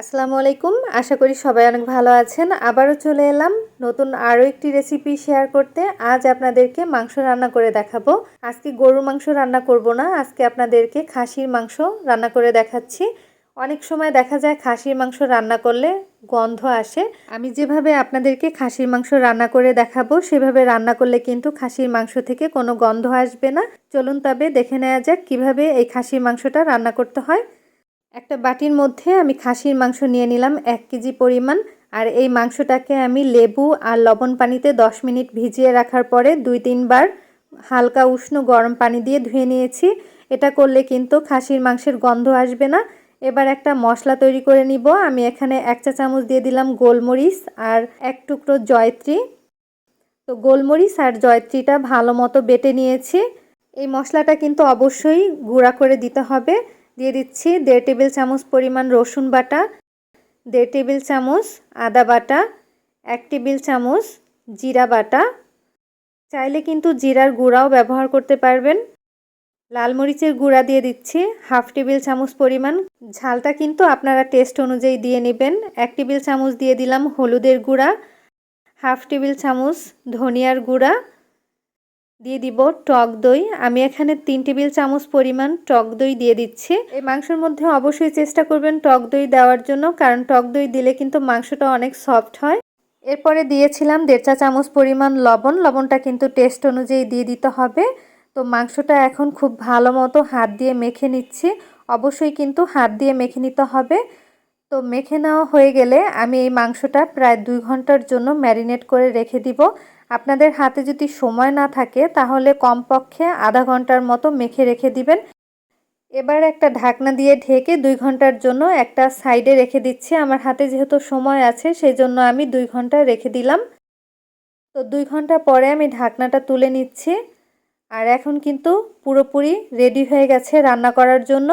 আসসালামু আলাইকুম। আশা করি সবাই অনেক ভালো আছেন। আবারও চলে এলাম নতুন আরও একটি রেসিপি শেয়ার করতে। আজ আপনাদেরকে মাংস রান্না করে দেখাবো। আজকে গরুর মাংস রান্না করব না। আজকে আপনাদেরকে খাসির মাংস রান্না করে দেখাচ্ছি। অনেক সময় দেখা যায় খাসির মাংস রান্না করলে গন্ধ আসে। আমি যেভাবে আপনাদেরকে খাসির মাংস রান্না করে দেখাবো, সেভাবে রান্না করলে কিন্তু খাসির মাংস থেকে কোনো গন্ধ আসবে না। চলুন তবে দেখে নেওয়া যাক কীভাবে এই খাসির মাংসটা রান্না করতে হয়। একটা বাটির মধ্যে আমি খাসির মাংস নিয়ে নিলাম এক কেজি পরিমাণ। আর এই মাংসটাকে আমি লেবু আর লবণ পানিতে দশ মিনিট ভিজিয়ে রাখার পরে দুই তিনবার হালকা উষ্ণ গরম পানি দিয়ে ধুয়ে নিয়েছি। এটা করলে কিন্তু খাসির মাংসের গন্ধ আসবে না। এবার একটা মশলা তৈরি করে নিব। আমি এখানে এক চা চামচ দিয়ে দিলাম গোলমরিচ আর এক টুকরো জয়ত্রী। তো গোলমরিচ আর জয়ত্রীটা ভালো মতো বেটে নিয়েছি। এই মশলাটা কিন্তু অবশ্যই গুঁড়া করে দিতে হবে। দিয়ে দিচ্ছি দেড় টেবিল চামচ পরিমাণ রসুন বাটা, দেড় টেবিল চামচ আদা বাটা, এক টেবিল চামচ জিরা বাটা। চাইলে কিন্তু জিরার গুঁড়াও ব্যবহার করতে পারবেন। লাল মরিচের গুঁড়া দিয়ে দিচ্ছি হাফ টেবিল চামচ পরিমাণ। ঝালটা কিন্তু আপনারা টেস্ট অনুযায়ী দিয়ে নেবেন। এক টেবিল চামচ দিয়ে দিলাম হলুদের গুঁড়া, হাফ টেবিল চামচ ধনিয়ার গুঁড়া দিয়ে দিব টক দই। আমি এখানে তিন টেবিল চামচ পরিমাণ টক দই দিয়ে দিচ্ছি। এই মাংসের মধ্যে অবশ্যই চেষ্টা করবেন টক দই দেওয়ার জন্য, কারণ টক দই দিলে কিন্তু মাংসটা অনেক সফট হয়। এরপরে দিয়েছিলাম দেড় চা চামচ পরিমাণ লবণ। লবণটা কিন্তু টেস্ট অনুযায়ী দিয়ে দিতে হবে। তো মাংসটা এখন খুব ভালো মতো হাত দিয়ে মেখে নিচ্ছি। অবশ্যই কিন্তু হাত দিয়ে মেখে নিতে হবে। তো মেখে নেওয়া হয়ে গেলে আমি এই মাংসটা প্রায় দুই ঘণ্টার জন্য ম্যারিনেট করে রেখে দিব। আপনাদের হাতে যদি সময় না থাকে, তাহলে কমপক্ষে আধা ঘণ্টার মতো মেখে রেখে দিবেন। এবার একটা ঢাকনা দিয়ে ঢেকে দুই ঘণ্টার জন্য একটা সাইডে রেখে দিচ্ছি। আমার হাতে যেহেতু সময় আছে সেই জন্য আমি দুই ঘণ্টা রেখে দিলাম। তো দুই ঘণ্টা পরে আমি ঢাকনাটা তুলে নিচ্ছি। আর এখন কিন্তু পুরোপুরি রেডি হয়ে গেছে রান্না করার জন্য।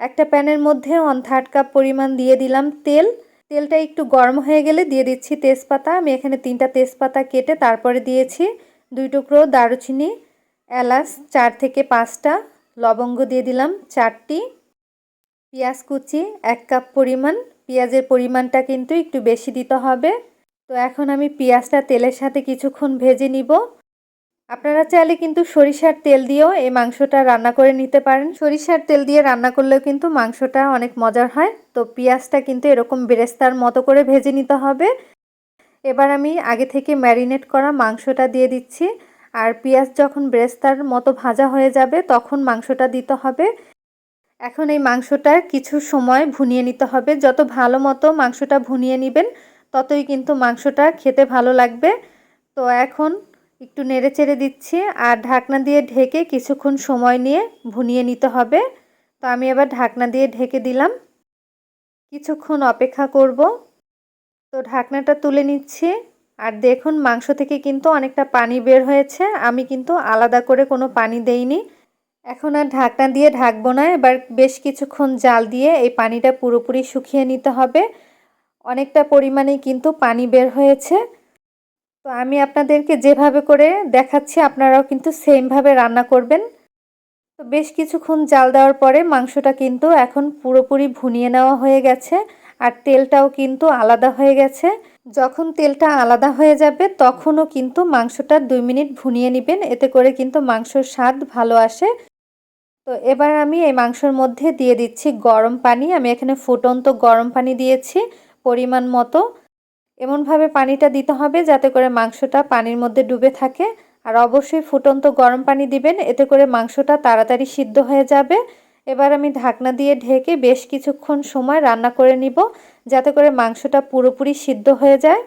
একটা প্যানের মধ্যে ওয়ান থার্ড কাপ পরিমাণ দিয়ে দিলাম তেল। তেলটা একটু গরম হয়ে গেলে দিয়ে দিচ্ছি তেজপাতা। আমি এখানে তিনটা তেজপাতা কেটে তারপরে দিয়েছি দুই টুকরো দারুচিনি, এলাচ চার থেকে পাঁচটা, লবঙ্গ দিয়ে দিলাম চারটি, পেঁয়াজ কুচি এক কাপ পরিমাণ। পেঁয়াজের পরিমাণটা কিন্তু একটু বেশি দিতে হবে। তো এখন আমি পেঁয়াজটা তেলের সাথে কিছুক্ষণ ভেজে নিব। আপনারা চাইলে কিন্তু সরিষার তেল দিয়েও এই মাংসটা রান্না করে নিতে পারেন। সরিষার তেল দিয়ে রান্না করলেও কিন্তু মাংসটা অনেক মজার হয়। তো পেঁয়াজটা কিন্তু এরকম বেরেস্তার মতো করে ভেজে নিতে হবে। এবার আমি আগে থেকে ম্যারিনেট করা মাংসটা দিয়ে দিচ্ছি। আর পেঁয়াজ যখন বেরেস্তার মতো ভাজা হয়ে যাবে, তখন মাংসটা দিতে হবে। এখন এই মাংসটা কিছু সময় ভুনিয়ে নিতে হবে। যত ভালো মতো মাংসটা ভুনিয়ে নেবেন, ততই কিন্তু মাংসটা খেতে ভালো লাগবে। তো এখন একটু নেড়ে চেড়ে দিচ্ছি আর ঢাকনা দিয়ে ঢেকে কিছুক্ষণ সময় নিয়ে ভুনিয়ে নিতে হবে। তো আমি এবার ঢাকনা দিয়ে ঢেকে দিলাম। কিছুক্ষণ অপেক্ষা করব। তো ঢাকনাটা তুলে নিচ্ছি। আর দেখুন, মাংস থেকে কিন্তু অনেকটা পানি বের হয়েছে। আমি কিন্তু আলাদা করে কোনো পানি দেইনি। এখন আর ঢাকনা দিয়ে ঢাকবো না। এবার বেশ কিছুক্ষণ জাল দিয়ে এই পানিটা পুরোপুরি শুকিয়ে নিতে হবে। অনেকটা পরিমাণেই কিন্তু পানি বের হয়েছে। তো আমি আপনাদেরকে যেভাবে করে দেখাচ্ছি, আপনারাও কিন্তু সেমভাবে রান্না করবেন। তো বেশ কিছুক্ষণ জাল দেওয়ার পরে মাংসটা কিন্তু এখন পুরোপুরি ভুনিয়ে নেওয়া হয়ে গেছে আর তেলটাও কিন্তু আলাদা হয়ে গেছে। যখন তেলটা আলাদা হয়ে যাবে, তখনও কিন্তু মাংসটা দুই মিনিট ভুনিয়ে নেবেন, এতে করে কিন্তু মাংসর স্বাদ ভালো আসে। তো এবার আমি এই মাংসর মধ্যে দিয়ে দিচ্ছি গরম পানি। আমি এখানে ফুটন্ত গরম পানি দিয়েছি পরিমাণ মতো। এমনভাবে পানিটা দিতে হবে যাতে করে মাংসটা পানির মধ্যে ডুবে থাকে। আর অবশ্যই ফুটন্ত গরম পানি দিবেন, এতে করে মাংসটা তাড়াতাড়ি সিদ্ধ হয়ে যাবে। এবার আমি ঢাকনা দিয়ে ঢেকে বেশ কিছুক্ষণ সময় রান্না করে নিব, যাতে করে মাংসটা পুরোপুরি সিদ্ধ হয়ে যায়।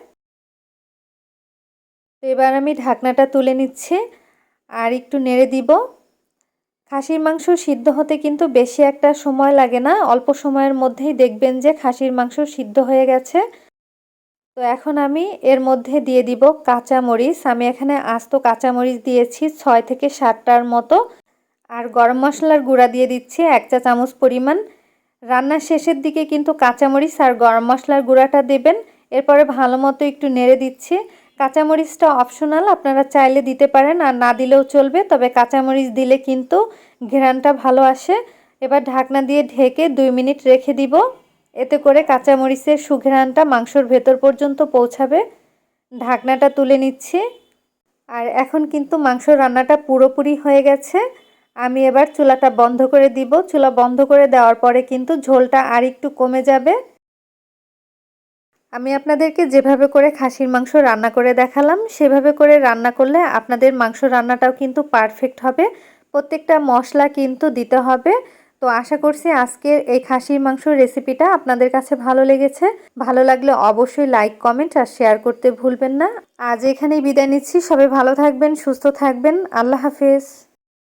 তো এবার আমি ঢাকনাটা তুলে নিচ্ছি, আর একটু নেড়ে দিব। খাসির মাংস সিদ্ধ হতে কিন্তু বেশি একটা সময় লাগে না, অল্প সময়ের মধ্যেই দেখবেন যে খাসির মাংস সিদ্ধ হয়ে গেছে। তো এখন আমি এর মধ্যে দিয়ে দিব কাঁচামরিচ। আমি এখানে আস্ত কাঁচামরিচ দিয়েছি ছয় থেকে সাতটার মতো। আর গরম মশলার গুঁড়া দিয়ে দিচ্ছি এক চা চামচ পরিমাণ। রান্নার শেষের দিকে কিন্তু কাঁচামরিচ আর গরম মশলার গুঁড়াটা দেবেন। এরপরে ভালো মতো একটু নেড়ে দিচ্ছি। কাঁচামরিচটা অপশনাল, আপনারা চাইলে দিতে পারেন আর না দিলেও চলবে। তবে কাঁচামরিচ দিলে কিন্তু ঘেরানটা ভালো আসে। এবার ঢাকনা দিয়ে ঢেকে দুই মিনিট রেখে দিব। এতে করে কাঁচামরিচের সুঘ্রাণটা মাংসর ভেতর পর্যন্ত পৌঁছাবে। ঢাকনাটা তুলে নিচ্ছি। আর এখন কিন্তু মাংস রান্নাটা পুরোপুরি হয়ে গেছে। আমি এবার চুলাটা বন্ধ করে দিব। চুলা বন্ধ করে দেওয়ার পরে কিন্তু ঝোলটা আর একটু কমে যাবে। আমি আপনাদেরকে যেভাবে করে খাসির মাংস রান্না করে দেখালাম, সেভাবে করে রান্না করলে আপনাদের মাংস রান্নাটাও কিন্তু পারফেক্ট হবে। প্রত্যেকটা মশলা কিন্তু দিতে হবে। তো আশা করছি আজকের এই খাসির মাংস রেসিপিটা আপনাদের কাছে ভালো লেগেছে। ভালো লাগলে অবশ্যই লাইক কমেন্ট আর শেয়ার করতে ভুলবেন না। আজ এখানেই বিদায় নিচ্ছি। সবাই ভালো থাকবেন, সুস্থ থাকবেন। আল্লাহ হাফেজ।